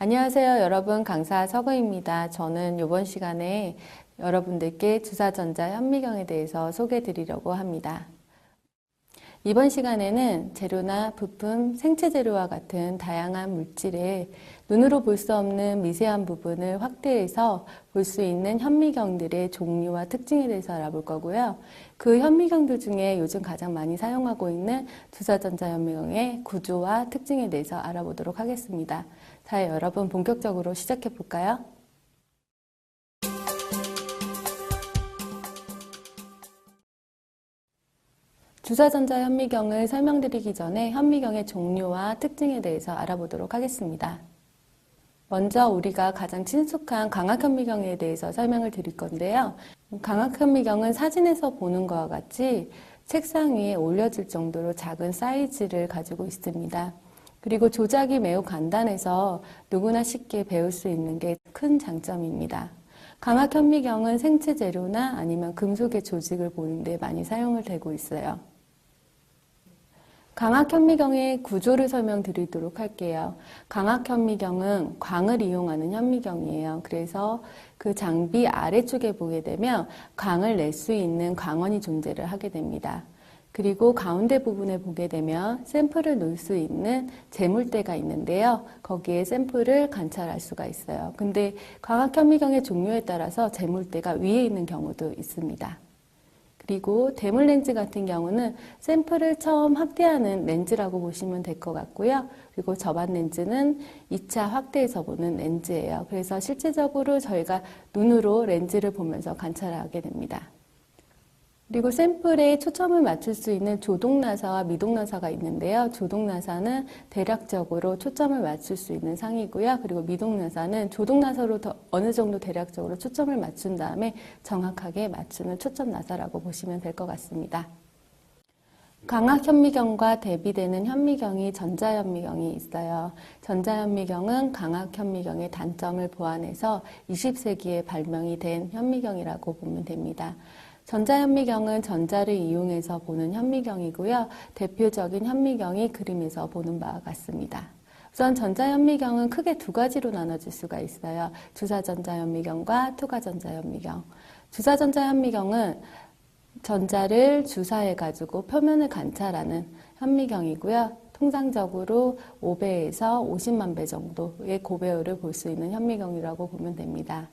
안녕하세요, 여러분. 강사 서구입니다. 저는 이번 시간에 여러분들께 주사전자 현미경에 대해서 소개해 드리려고 합니다. 이번 시간에는 재료나 부품, 생체 재료와 같은 다양한 물질의 눈으로 볼 수 없는 미세한 부분을 확대해서 볼 수 있는 현미경들의 종류와 특징에 대해서 알아볼 거고요. 그 현미경들 중에 요즘 가장 많이 사용하고 있는 주사전자 현미경의 구조와 특징에 대해서 알아보도록 하겠습니다. 자, 여러분 본격적으로 시작해 볼까요? 주사전자 현미경을 설명드리기 전에 현미경의 종류와 특징에 대해서 알아보도록 하겠습니다. 먼저 우리가 가장 친숙한 광학현미경에 대해서 설명을 드릴 건데요. 광학현미경은 사진에서 보는 것과 같이 책상 위에 올려질 정도로 작은 사이즈를 가지고 있습니다. 그리고 조작이 매우 간단해서 누구나 쉽게 배울 수 있는 게 큰 장점입니다. 광학현미경은 생체 재료나 아니면 금속의 조직을 보는데 많이 사용을 되고 있어요. 광학현미경의 구조를 설명드리도록 할게요. 광학현미경은 광을 이용하는 현미경이에요. 그래서 그 장비 아래쪽에 보게 되면 광을 낼 수 있는 광원이 존재를 하게 됩니다. 그리고 가운데 부분에 보게 되면 샘플을 놓을 수 있는 재물대가 있는데요. 거기에 샘플을 관찰할 수가 있어요. 근데 광학현미경의 종류에 따라서 재물대가 위에 있는 경우도 있습니다. 그리고 대물 렌즈 같은 경우는 샘플을 처음 확대하는 렌즈라고 보시면 될 것 같고요. 그리고 접안 렌즈는 2차 확대해서 보는 렌즈예요. 그래서 실제적으로 저희가 눈으로 렌즈를 보면서 관찰하게 됩니다. 그리고 샘플에 초점을 맞출 수 있는 조동나사와 미동나사가 있는데요. 조동나사는 대략적으로 초점을 맞출 수 있는 상이고요. 그리고 미동나사는 조동나사로 더 어느 정도 대략적으로 초점을 맞춘 다음에 정확하게 맞추는 초점나사라고 보시면 될 것 같습니다. 광학 현미경과 대비되는 현미경이 전자현미경이 있어요. 전자현미경은 광학 현미경의 단점을 보완해서 20세기에 발명이 된 현미경이라고 보면 됩니다. 전자현미경은 전자를 이용해서 보는 현미경이고요. 대표적인 현미경이 그림에서 보는 바와 같습니다. 우선 전자현미경은 크게 두 가지로 나눠질 수가 있어요. 주사전자현미경과 투과전자현미경. 주사전자현미경은 전자를 주사해가지고 표면을 관찰하는 현미경이고요. 통상적으로 5배에서 50만 배 정도의 고배율을 볼 수 있는 현미경이라고 보면 됩니다.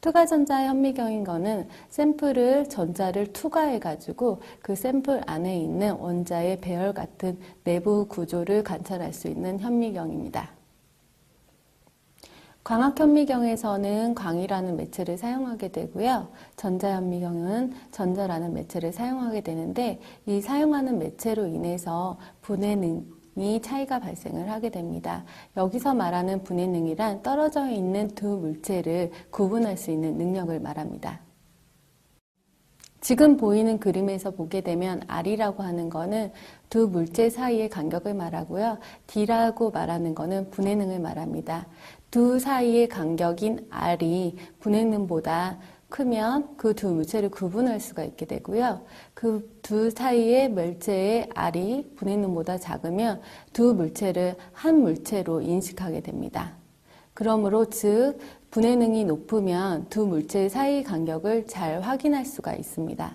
투과전자 현미경인 거는 샘플을 전자를 투과해 가지고 그 샘플 안에 있는 원자의 배열 같은 내부 구조를 관찰할 수 있는 현미경입니다. 광학현미경에서는 광이라는 매체를 사용하게 되고요. 전자현미경은 전자라는 매체를 사용하게 되는데 이 사용하는 매체로 인해서 분해 이 차이가 발생을 하게 됩니다. 여기서 말하는 분해능이란 떨어져 있는 두 물체를 구분할 수 있는 능력을 말합니다. 지금 보이는 그림에서 보게 되면 R이라고 하는 거는 두 물체 사이의 간격을 말하고요. D라고 말하는 거는 분해능을 말합니다. 두 사이의 간격인 R이 분해능보다 크면 그 두 물체를 구분할 수가 있게 되고요. 그 두 사이의 물체의 R이 분해능보다 작으면 두 물체를 한 물체로 인식하게 됩니다. 그러므로 즉 분해능이 높으면 두 물체 사이 간격을 잘 확인할 수가 있습니다.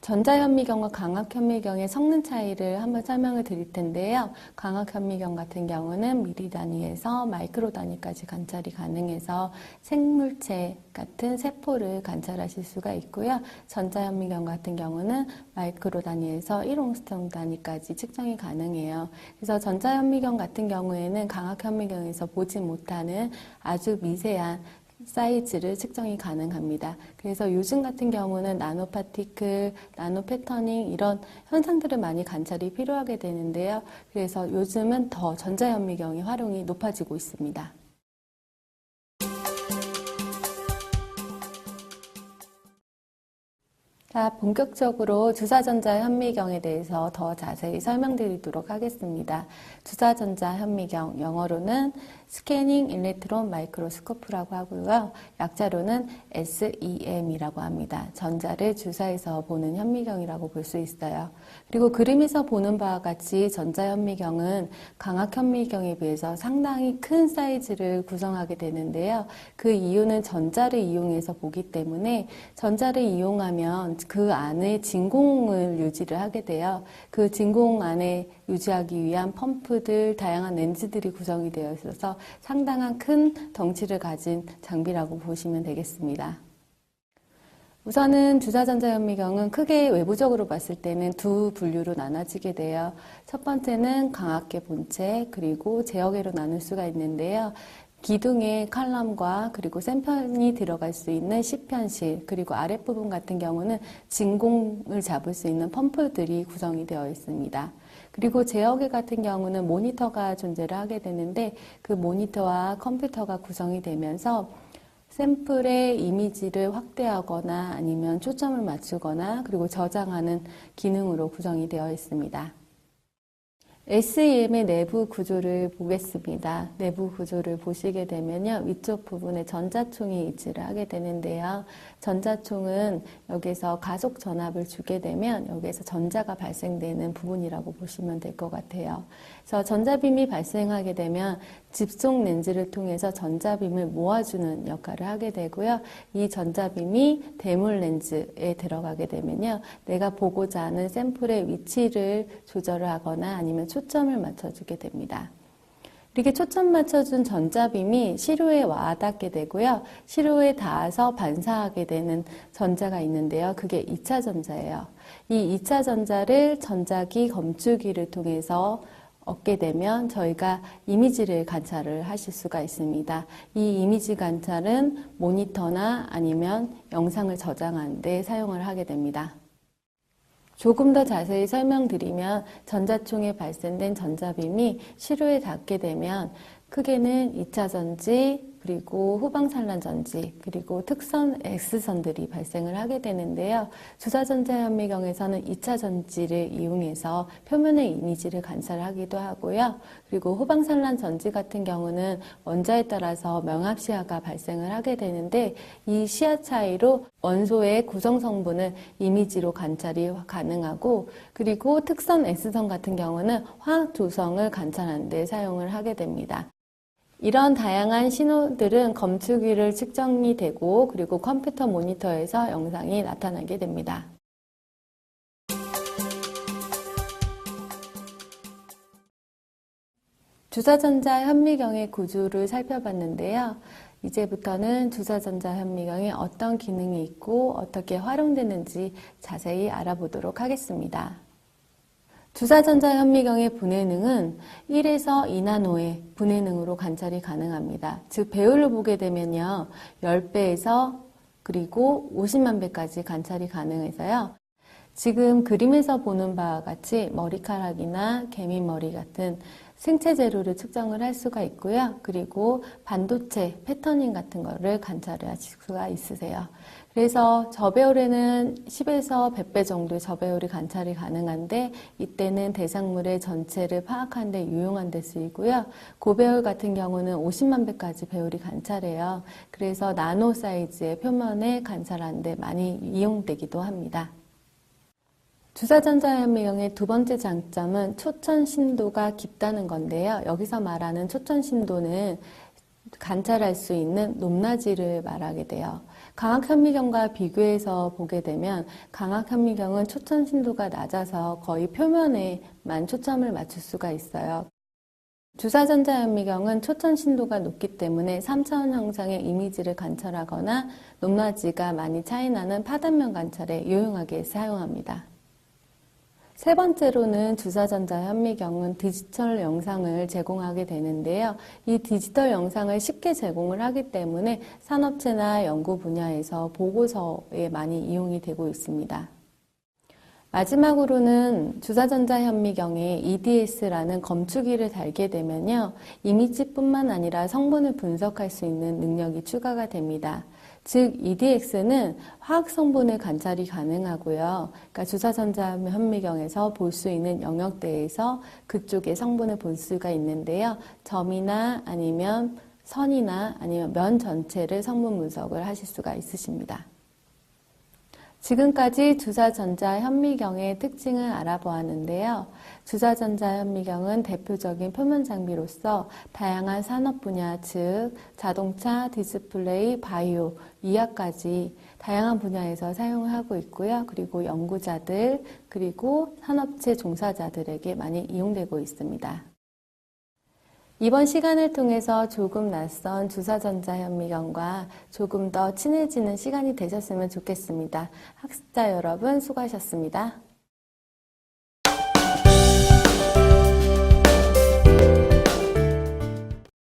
전자현미경과 광학현미경의 성능 차이를 한번 설명을 드릴 텐데요. 광학현미경 같은 경우는 미리 단위에서 마이크로 단위까지 관찰이 가능해서 생물체 같은 세포를 관찰하실 수가 있고요. 전자현미경 같은 경우는 마이크로 단위에서 1옹스트롱 단위까지 측정이 가능해요. 그래서 전자현미경 같은 경우에는 광학현미경에서 보지 못하는 아주 미세한 사이즈를 측정이 가능합니다. 그래서 요즘 같은 경우는 나노 파티클, 나노 패터닝 이런 현상들을 많이 관찰이 필요하게 되는데요. 그래서 요즘은 더 전자현미경의 활용이 높아지고 있습니다. 자, 본격적으로 주사전자 현미경에 대해서 더 자세히 설명드리도록 하겠습니다. 주사전자 현미경, 영어로는 스캐닝 일렉트론 마이크로스코프라고 하고요. 약자로는 SEM이라고 합니다. 전자를 주사해서 보는 현미경이라고 볼 수 있어요. 그리고 그림에서 보는 바와 같이 전자 현미경은 광학 현미경에 비해서 상당히 큰 사이즈를 구성하게 되는데요. 그 이유는 전자를 이용해서 보기 때문에 전자를 이용하면 그 안에 진공을 유지를 하게 돼요. 그 진공 안에 유지하기 위한 펌프들, 다양한 렌즈들이 구성이 되어 있어서 상당한 큰 덩치를 가진 장비라고 보시면 되겠습니다. 우선은 주사전자 현미경은 크게 외부적으로 봤을 때는 두 분류로 나눠지게 돼요. 첫 번째는 광학계 본체 그리고 제어계로 나눌 수가 있는데요. 기둥에 칼럼과 그리고 샘편이 들어갈 수 있는 시편실 그리고 아랫부분 같은 경우는 진공을 잡을 수 있는 펌프들이 구성이 되어 있습니다. 그리고 제어계 같은 경우는 모니터가 존재를 하게 되는데 그 모니터와 컴퓨터가 구성이 되면서 샘플의 이미지를 확대하거나 아니면 초점을 맞추거나 그리고 저장하는 기능으로 구성이 되어 있습니다. SEM의 내부 구조를 보겠습니다. 내부 구조를 보시게 되면요. 위쪽 부분에 전자총이 위치를 하게 되는데요. 전자총은 여기서 가속 전압을 주게 되면 여기에서 전자가 발생되는 부분이라고 보시면 될 것 같아요. 그래서 전자빔이 발생하게 되면 집속 렌즈를 통해서 전자빔을 모아주는 역할을 하게 되고요. 이 전자빔이 대물 렌즈에 들어가게 되면요. 내가 보고자 하는 샘플의 위치를 조절을 하거나 아니면 초 점을 맞춰주게 됩니다. 이렇게 초점 맞춰준 전자빔이 시료에 와닿게 되고요. 시료에 닿아서 반사하게 되는 전자가 있는데요. 그게 2차 전자예요. 이 2차 전자를 전자기 검출기를 통해서 얻게 되면 저희가 이미지를 관찰을 하실 수가 있습니다. 이 이미지 관찰은 모니터나 아니면 영상을 저장하는 데 사용을 하게 됩니다. 조금 더 자세히 설명드리면 전자총에 발생된 전자빔이 시료에 닿게 되면 크게는 2차 전지, 그리고 후방산란 전지, 그리고 특선 X선들이 발생을 하게 되는데요. 주사전자 현미경에서는 2차 전지를 이용해서 표면의 이미지를 관찰하기도 하고요. 그리고 후방산란 전지 같은 경우는 원자에 따라서 명합시야가 발생을 하게 되는데 이 시야 차이로 원소의 구성 성분을 이미지로 관찰이 가능하고 그리고 특선 S선 같은 경우는 화학 조성을 관찰하는 데 사용을 하게 됩니다. 이런 다양한 신호들은 검출기를 측정이 되고 그리고 컴퓨터 모니터에서 영상이 나타나게 됩니다. 주사전자 현미경의 구조를 살펴봤는데요. 이제부터는 주사전자 현미경에 어떤 기능이 있고 어떻게 활용되는지 자세히 알아보도록 하겠습니다. 주사전자 현미경의 분해능은 1에서 2나노의 분해능으로 관찰이 가능합니다. 즉 배율을 보게 되면요. 10배에서 그리고 50만 배까지 관찰이 가능해서요. 지금 그림에서 보는 바와 같이 머리카락이나 개미머리 같은 생체 재료를 측정을 할 수가 있고요. 그리고 반도체 패터닝 같은 거를 관찰을 하실 수가 있으세요. 그래서 저배율에는 10에서 100배 정도의 저배율이 관찰이 가능한데 이때는 대상물의 전체를 파악하는 데 유용한 데 쓰이고요. 고배율 같은 경우는 50만 배까지 배율이 관찰해요. 그래서 나노 사이즈의 표면에 관찰하는 데 많이 이용되기도 합니다. 주사전자 현미경의 두 번째 장점은 초천 신도가 깊다는 건데요. 여기서 말하는 초천 신도는 관찰할 수 있는 높낮이를 말하게 돼요. 강학 현미경과 비교해서 보게 되면 강학 현미경은 초천 신도가 낮아서 거의 표면에만 초점을 맞출 수가 있어요. 주사전자 현미경은 초천 신도가 높기 때문에 3차원 형상의 이미지를 관찰하거나 높낮이가 많이 차이나는 파단면 관찰에 유용하게 사용합니다. 세 번째로는 주사전자 현미경은 디지털 영상을 제공하게 되는데요. 이 디지털 영상을 쉽게 제공을 하기 때문에 산업체나 연구 분야에서 보고서에 많이 이용이 되고 있습니다. 마지막으로는 주사전자 현미경에 EDS라는 검출기를 달게 되면요. 이미지뿐만 아니라 성분을 분석할 수 있는 능력이 추가가 됩니다. 즉 EDX는 화학 성분의 관찰이 가능하고요. 그러니까 주사전자 현미경에서 볼 수 있는 영역대에서 그쪽의 성분을 볼 수가 있는데요. 점이나 아니면 선이나 아니면 면 전체를 성분 분석을 하실 수가 있으십니다. 지금까지 주사전자 현미경의 특징을 알아보았는데요. 주사전자 현미경은 대표적인 표면 장비로서 다양한 산업 분야, 즉 자동차, 디스플레이, 바이오, 의학까지 다양한 분야에서 사용을 하고 있고요. 그리고 연구자들, 그리고 산업체 종사자들에게 많이 이용되고 있습니다. 이번 시간을 통해서 조금 낯선 주사전자 현미경과 조금 더 친해지는 시간이 되셨으면 좋겠습니다. 학습자 여러분 수고하셨습니다.